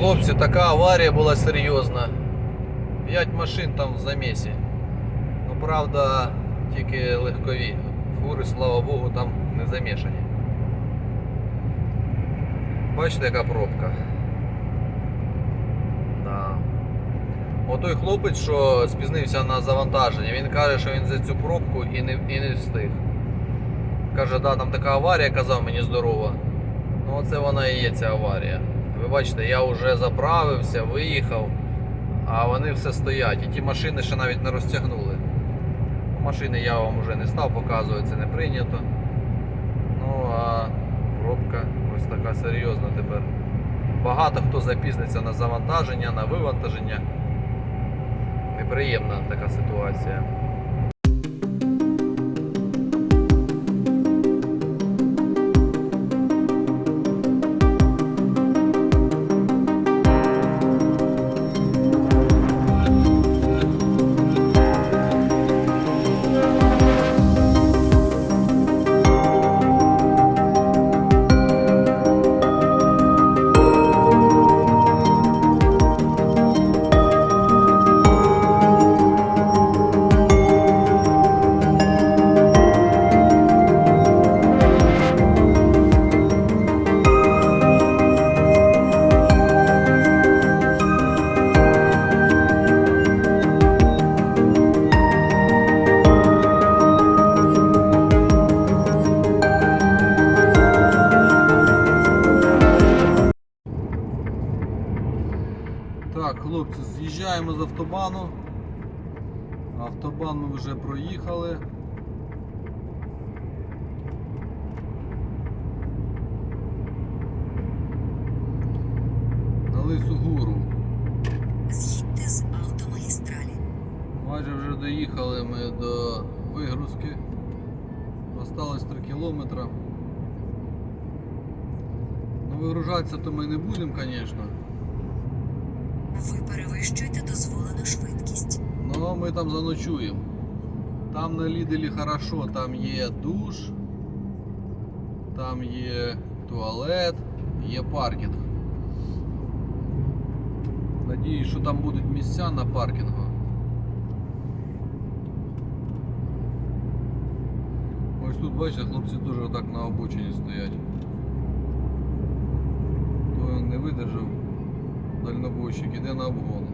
Хлопці, така аварія була серйозна. П'ять машин там в замісі. Ну правда, тільки легкові. Фури, слава Богу, там не замішані. Бачите, яка пробка. Да. Отой хлопець, що спізнився на завантаження, він каже, що він за цю пробку і не, і не встиг. Каже, да, там така аварія, казав мені здорова. Ну оце вона і є ця аварія. Ви бачите, я вже заправився, виїхав, а вони все стоять. І ті машини ще навіть не розтягнули. Ну, Машини я вам вже не став показувати, це не прийнято. Ну а пробка ось така серйозна тепер. Багато хто запізниться на завантаження, на вивантаження. Неприємна така ситуація. З'їжджаємо з автобану. Автобан ми вже проїхали. На Лису Гуру. З'їдьте з автомагістралі. Майже вже доїхали ми до вигрузки. Осталось 3 кілометри. Ну, вигружатися то ми не будемо, звісно. Ви перевищуєте дозволену швидкість. Ну, ми там заночуємо. Там на Ліделі хорошо, там є душ, там є туалет, є паркінг. Надіюсь, що там будуть місця на паркінгу. Ось тут, бачите, хлопці дуже отак на обочині стоять. То не видержав дальнобойщик, іде на обгон.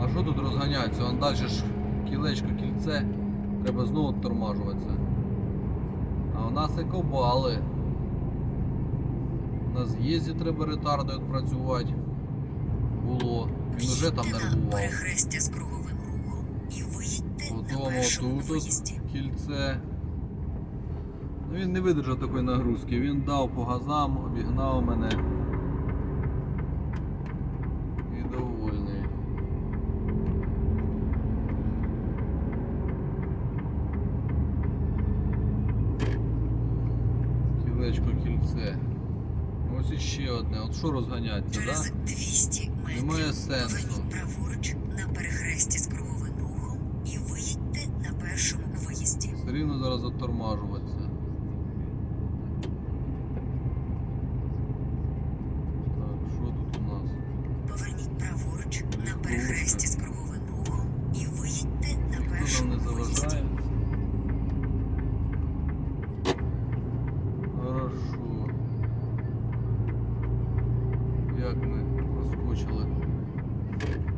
А що тут розганятися? Вон далі ж кілечко кільце, треба знову тормажуватися. А у нас екобали. На з'їзді треба ретарди відпрацювати. Було. Він уже там нервував. перехрестя з круговим рухом і виїдьте Потім отут от кільце. Ну, він не видержав такої нагрузки. Він дав по газам, обігнав мене. І довольний. Кілечко кільце. Ось іще одне. От що розганяється, так? Через Да? 200 метрів Немає сенсу. поверніть праворуч на перехресті з круговим рухом і виїдьте на першому виїзді. Все рівно зараз затормажуватися. Так, що тут у нас? Поверніть праворуч на перехресті з круговим рухом і виїдьте на Ніхто нам першому не виїзді. заважає. Хорошо. Як ми проскочили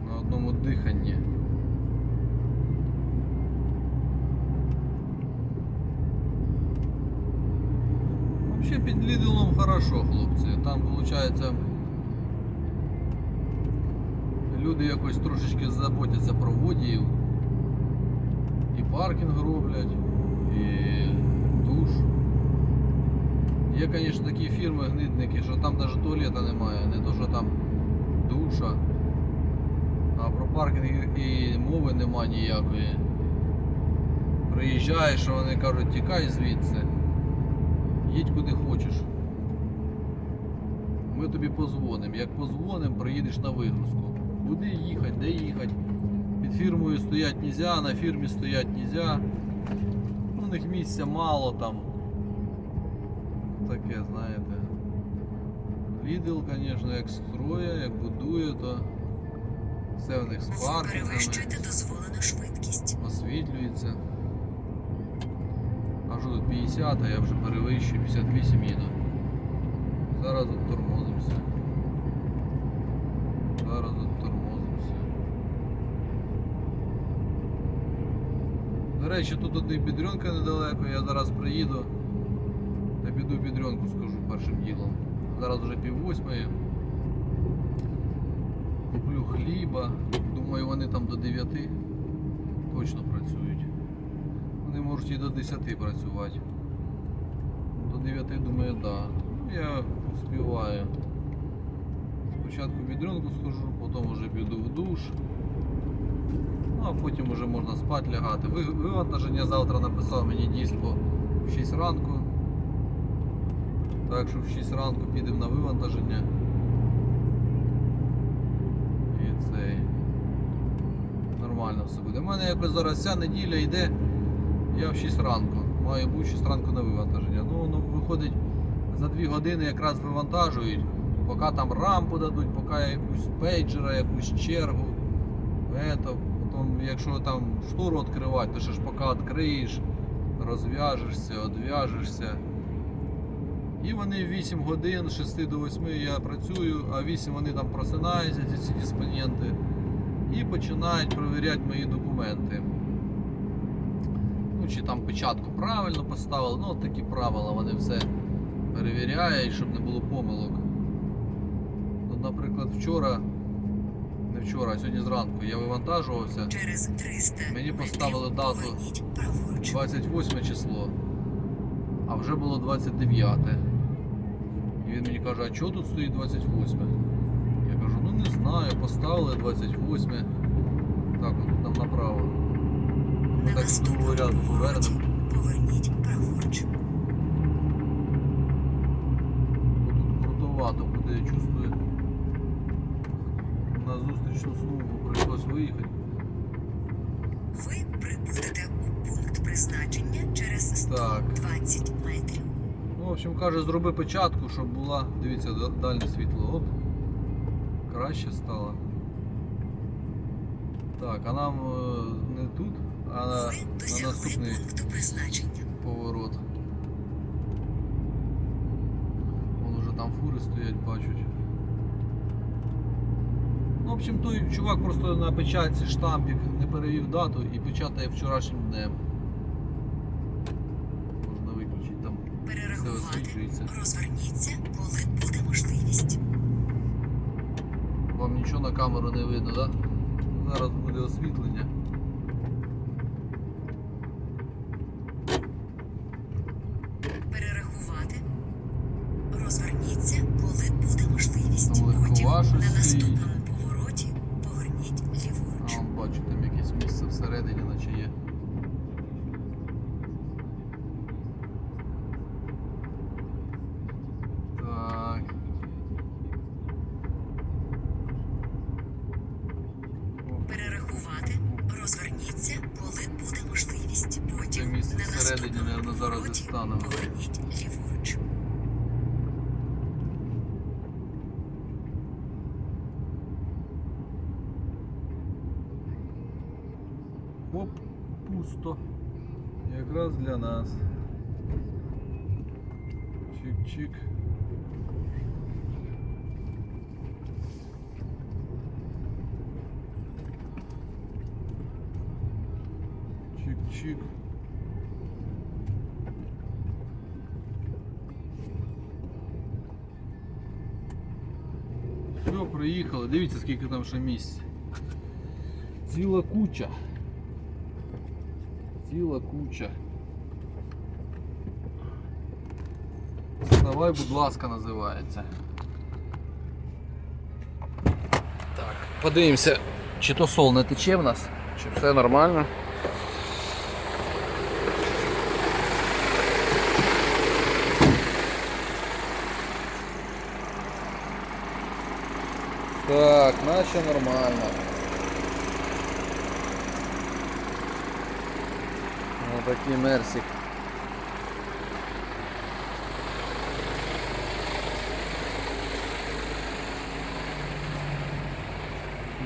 на одному диханні. Вообще під Лідлом хорошо, хлопці. Там виходить люди якось трошечки заботяться про водіїв. І паркінг роблять, і душ. Є, звісно, такі фірми гнидники, що там навіть туалета немає, не то, що там душа. А про паркінг і мови нема ніякої. Приїжджаєш, вони кажуть, тікай звідси. Їдь куди хочеш. Ми тобі позвонимо. Як позвонимо, приїдеш на вигрузку. Куди їхати, де їхати. Під фірмою стоять нельзя, на фірмі стоять нельзя. У них місця мало там. Таке, знаєте. Lidl, звісно, як строє, як будує, то все в них з паркінгами, швидкість. освітлюється. Що 50, а я вже перевищую 58 їду. Зараз от тормозимося. Зараз от тормозимося. До речі, тут одна бідрюнка недалеко, я зараз приїду. Я піду бідрюнку скажу першим ділом. Зараз вже пів восьмої. Куплю хліба. Думаю, вони там до 9 точно працюють. Вони можуть і до 10 працювати. До 9, думаю, так. Да. Ну, я співаю. Спочатку в схожу, потім вже піду в душ. Ну а потім вже можна спати лягати. Вивантаження завтра написав мені дійство в 6 ранку. Так що в 6 ранку підемо на вивантаження. І цей. Нормально все буде. У мене якось зараз вся неділя йде. Я в 6 ранку. Маю бути 6 ранку на вивантаження. Ну, воно виходить за 2 години якраз вивантажують. Поки там рампу дадуть, поки якусь пейджера, якусь чергу. Это, потім, якщо там штору відкривати, то ще ж поки відкриєш, розв'яжешся, одв'яжешся. І вони 8 годин, з 6 до 8 я працюю, а 8 вони там просинаються, ці диспоненти, і починають перевіряти мої документи. Ну, чи там печатку правильно поставили, ну от такі правила, вони все перевіряють, щоб не було помилок. От, наприклад, вчора, не вчора, а сьогодні зранку я вивантажувався. Через 300 Мені поставили дату 28 число, а вже було 29. І він мені каже, а чого тут стоїть 28? Я кажу, ну не знаю, поставили 28. Так, от там направо. На так наступному ряду повороті повернемо. поверніть праворуч. Тут крутовато буде, я чувствую. На зустрічну смугу прийшлось виїхати. Ви прибудете у пункт призначення через 120 Так. метрів. Ну, в общем, каже, зроби печатку, щоб була, дивіться, да- дальне світло. Оп. Краще стало. Так, а нам е, не тут, а на, Ви на досягли наступний пункту призначення. поворот. Вон уже там фури стоять, бачать. Ну, в общем, той чувак просто на печатці штампик не перевів дату і печатає вчорашнім днем. Можна виключити там. Все Перерахувати. освітлюється. Розверніться, коли буде можливість. Вам нічого на камеру не видно, так? Да? Зараз буде освітлення. Можливість. Потім на наступному повороті поверніть А ліворуч. вон бачу, там якесь місце всередині, наче є. Так. Перерахувати. Розверніться, коли буде можливість. Це Потім місце на всередині, наступному мабуть, зараз повороті дістанемо. поверніть ліворуч. Оп, пусто. Нас. Чик-чик. Чик-чик. Все, приїхали. Дивіться, скільки там ще місць. Ціла куча. Ціла куча. Вставай, будь ласка, називається. Так, подивимося, чи то сол не тече в нас, чи все нормально. Так, наче нормально. Ось такий мерсик.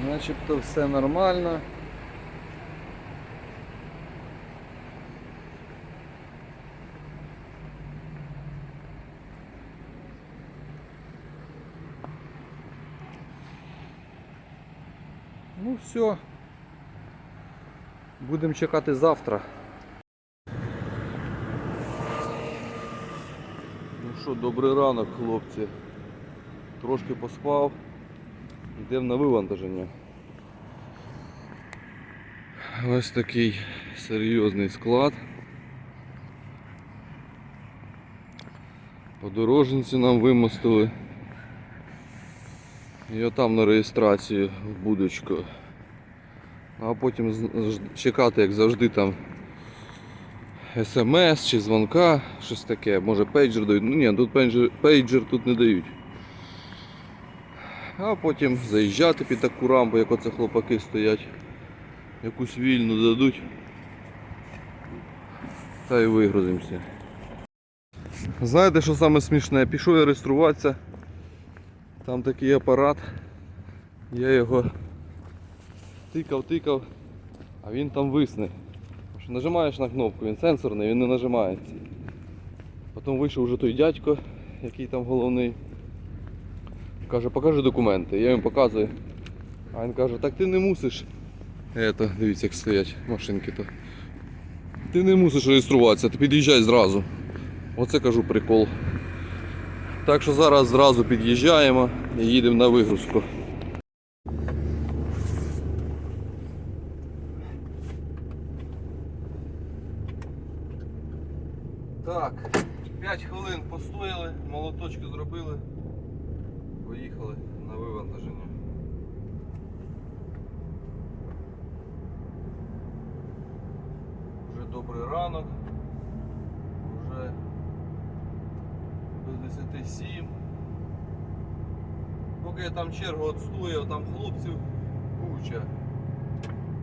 Начебто все нормально. Ну все. Будемо чекати завтра. Ну що, добрий ранок, хлопці. Трошки поспав. Йдемо на вивантаження. Ось такий серйозний склад. Подорожниці нам вимостили. І отам на реєстрацію в будочку. А потім чекати, як завжди, там смс чи дзвонка, щось таке. Може пейджер дають. Ну ні, тут пейджер, пейджер тут не дають. А потім заїжджати під таку рампу, як оце хлопаки стоять. Якусь вільну дадуть. Та й вигрузимося. Знаєте, що саме смішне? Пішов я реєструватися. Там такий апарат. Я його тикав, тикав, а він там висне. Що нажимаєш на кнопку, він сенсорний, він не нажимається. Потім вийшов вже той дядько, який там головний. Каже, покажи документи. Я їм показую. А він каже, так ти не мусиш. Ето, дивіться, як стоять машинки то. Ти не мусиш реєструватися, ти під'їжджай зразу. Оце кажу прикол. Так що зараз зразу під'їжджаємо і їдемо на вигрузку. Так, 5 хвилин постояли, молоточки зробили. Поїхали на вивантаження. Вже добрий ранок. Вже без 10 7. Поки я там чергу отстою, там хлопців куча.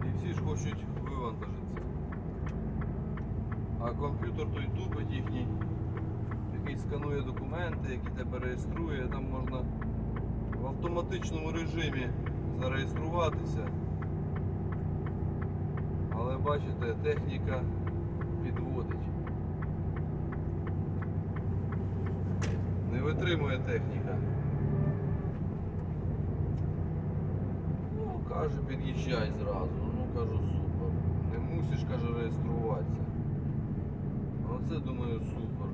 І всі ж хочуть вивантажитися. А комп'ютер той тупить їхній, який сканує документи, які тебе реєструє, там можна в автоматичному режимі зареєструватися. Але бачите, техніка підводить. Не витримує техніка. Ну, каже, під'їжджай зразу. Ну кажу, супер. Не мусиш, каже, реєструватися. Оце думаю супер.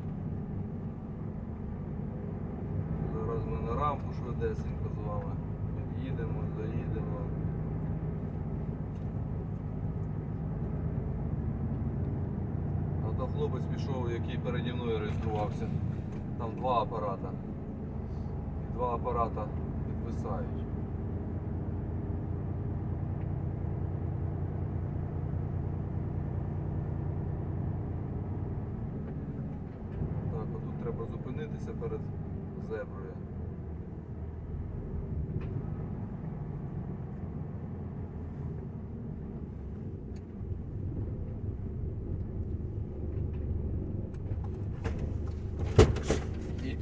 Зараз ми на рампу швидесенько з вами. Під'їдемо, заїдемо. А то хлопець пішов, який переді мною реєструвався. Там два апарата. І два апарата підвисають. Так, отут треба зупинитися перед зеброю.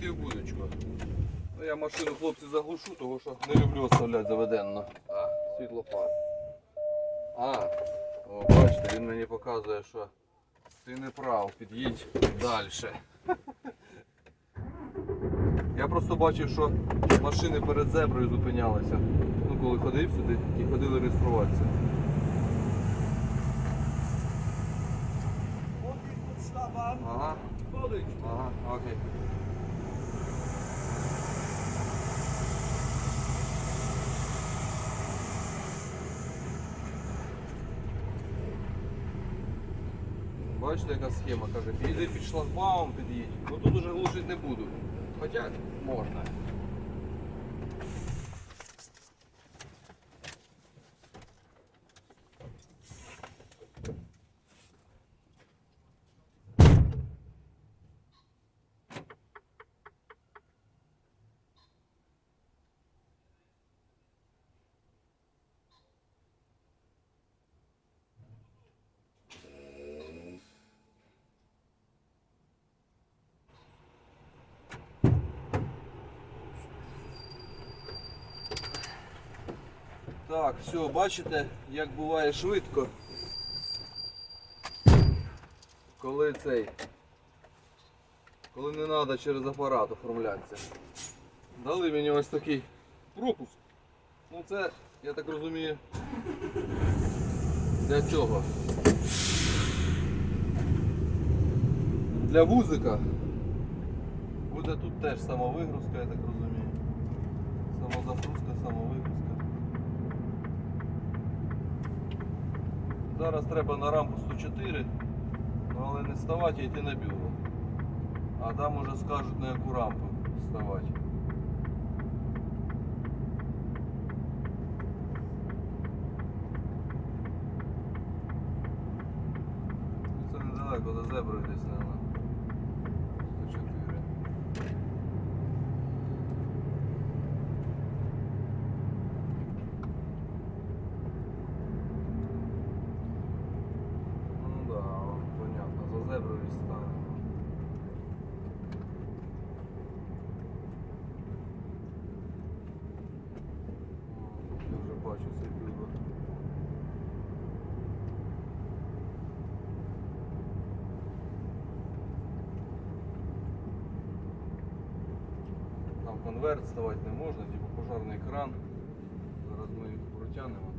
Йти будочку. Ну, я машину хлопці заглушу, тому що не люблю оставляти заведенно. А, світлофар. А, о, бачите, він мені показує, що ти не прав, під'їдь далі. Я просто бачив, що машини перед зеброю зупинялися. Ну, коли ходив сюди і ходили реєструватися. Ага. Ага, окей. Бачите, яка схема каже, підійди під шлагбаум, під'їдь. Ну тут уже глушити не буду. Хоча можна. Так, все, бачите, як буває швидко. Коли цей. Коли не треба через апарат оформлятися. Дали мені ось такий пропуск. Ну це, я так розумію, для цього. Для вузика. Буде тут теж самовигрузка, я так розумію. Самозагрузка, самовигрузка. Зараз треба на рампу 104, ну, але не ставати, а йти на бюро. А там уже скажуть на яку рампу ставати. Ну, Це недалеко за зеброю десь, наверное. 104. Ну да, понятно, за зеброю стане. Я вже бачу цей бюро. Там конверт ставати не можна, типу пожарний кран. Зараз ми їх протягнемо.